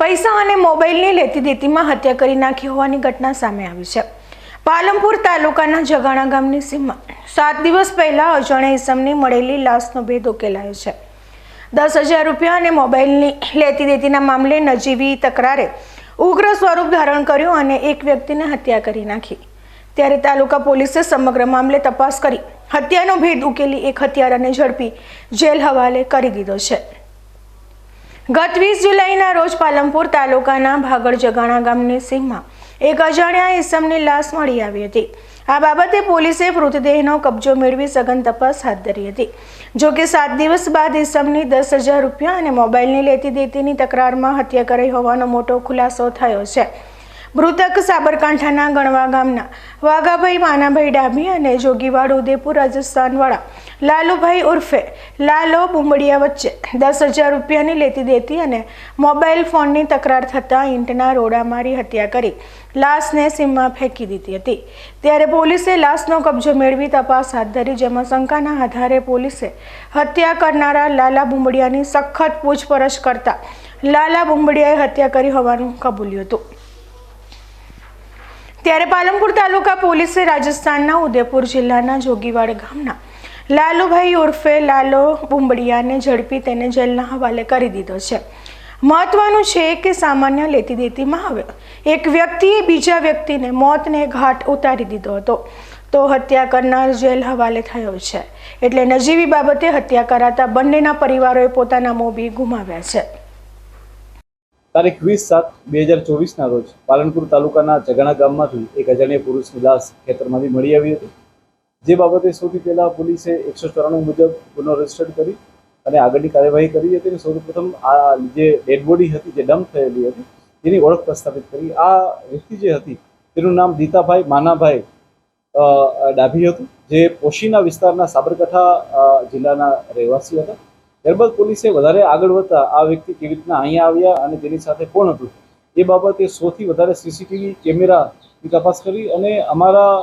પૈસા અને મોબાઈલની લેતી દેતીમાં હત્યા કરી નાખી હોવાની ઘટના સામે આવી છે. પાલમપુર તાલુકાના જગાણા ગામની સીમમાં સાત દિવસ પહેલા અજાણ્યા ઇસમની મળેલી લાશનો ભેદ ઉકેલાયો છે. દસ હજાર રૂપિયા અને મોબાઈલની લેતી દેતીના મામલે નજીવી તકરારે ઉગ્ર સ્વરૂપ ધારણ કર્યું અને એક વ્યક્તિને હત્યા કરી નાખી. ત્યારે તાલુકા પોલીસે સમગ્ર મામલે તપાસ કરી હત્યાનો ભેદ ઉકેલી એક હત્યારાને ઝડપી જેલ હવાલે કરી દીધો છે. ગત વીસ જુલાઈના રોજ પાલનપુર તાલુકાના ભાગળ જગાણા ગામની સીમમાં એક અજાણ્યા ઈસમની લાશ મળી આવી હતી. આ બાબતે પોલીસે મૃતદેહનો કબજો મેળવી સઘન તપાસ હાથ ધરી હતી. જો કે સાત દિવસ બાદ ઈસમની દસ હજાર રૂપિયા અને મોબાઈલની લેતી દેતીની તકરારમાં હત્યા કરાઈ હોવાનો મોટો ખુલાસો થયો છે. મૃતક સાબરકાંઠાના ગણવા ગામના વાઘાભાઈ માનાભાઈ ડાભી અને જોગીવાડ ઉદયપુર રાજસ્થાનવાળા લાલુભાઈ ઉર્ફે લાલો બુંબડિયા વચ્ચે દસ હજાર રૂપિયાની લેતી દેતી અને મોબાઈલ ફોનની તકરાર થતાં ઈંટના રોડા મારી હત્યા કરી, લાશને સીમમાં ફેંકી દીધી હતી. ત્યારે પોલીસે લાશનો કબજો મેળવી તપાસ હાથ ધરી, જેમાં શંકાના આધારે પોલીસે હત્યા કરનારા લાલા બુંબડિયાની સખત પૂછપરછ કરતા લાલા બુંબડિયાએ હત્યા કરી હોવાનું કબૂલ્યું હતું. ત્યારે પાલનપુર તાલુકા પોલીસે રાજસ્થાનના ઉદયપુર જિલ્લાના જોગીવાડ ગામના લાલુભાઈ ઉર્ફે લાલો બુંબડિયાને ઝડપી તેને જેલના હવાલે કરી દીધો છે. મહત્વનું છે કે સામાન્ય લેતી દેતીમાં હવે એક વ્યક્તિએ બીજા વ્યક્તિને મોતને ઘાટ ઉતારી દીધો હતો. તો હત્યા કરનાર જેલ હવાલે થયો છે. એટલે નજીવી બાબતે હત્યા કરાતા બંનેના પરિવારોએ પોતાના મોભી ગુમાવ્યા છે. તારીખ વીસ સાત બે હજાર ચોવીસના રોજ પાલનપુર તાલુકાના જગાણા ગામમાંથી એક અજાણ્યા પુરુષની લાશ ખેતરમાંથી મળી આવી હતી. જે બાબતે સૌથી પહેલાં પોલીસે એકસો ચોરાણું મુજબ ગુનો રજિસ્ટર કરી અને આગળની કાર્યવાહી કરી હતી અને સૌપ્રથમ આ જે ડેડ હતી, જે ડમ્પ થયેલી હતી, તેની ઓળખ પ્રસ્થાપિત કરી. આ વ્યક્તિ જે હતી, તેનું નામ દીતાભાઈ માનાભાઈ ડાભી હતું, જે પોશીના વિસ્તારના સાબરકાંઠા જિલ્લાના રહેવાસી હતા. ત્યારબાદ પોલીસે વધારે આગળ વધતા આ વ્યક્તિ કેવી રીતના અહીંયા આવ્યા અને તેની સાથે કોણ હતું? એ બાબતે સૌથી વધારે સીસીટીવી કેમેરાની તપાસ કરી અને અમારા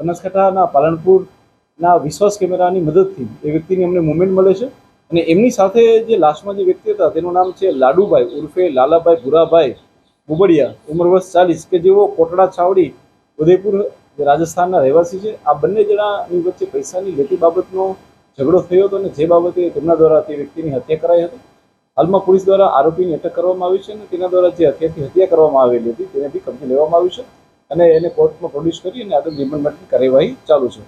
બનાસકાંઠાના પાલનપુરના વિશ્વાસ કેમેરાની મદદથી એ વ્યક્તિની અમને મુવમેન્ટ મળે છે અને એમની સાથે જે લાસ્ટમાં જે વ્યક્તિ હતા તેનું નામ છે લાડુભાઈ ઉર્ફે લાલાભાઈ ભુરાભાઈ બુબડિયા ઉંમર વર્ષ ચાલીસ, કે જેઓ કોટડા, છાવડી, ઉદયપુર રાજસ્થાનના રહેવાસી છે. આ બંને જણાની વચ્ચે પૈસાની લેતી બાબતનો ઝઘડો થયો હતો અને જે બાબતે તેમના દ્વારા તે વ્યક્તિની હત્યા કરાઈ હતી. હાલમાં પોલીસ દ્વારા આરોપીની અટક કરવામાં આવી છે અને તેના દ્વારા જે હત્યાથી હત્યા કરવામાં આવેલી હતી તેને બી કબજે લેવામાં આવ્યું છે અને એને કોર્ટમાં પ્રોડ્યુસ કરી અને આગળ રિમાન્ડ કાર્યવાહી ચાલુ છે.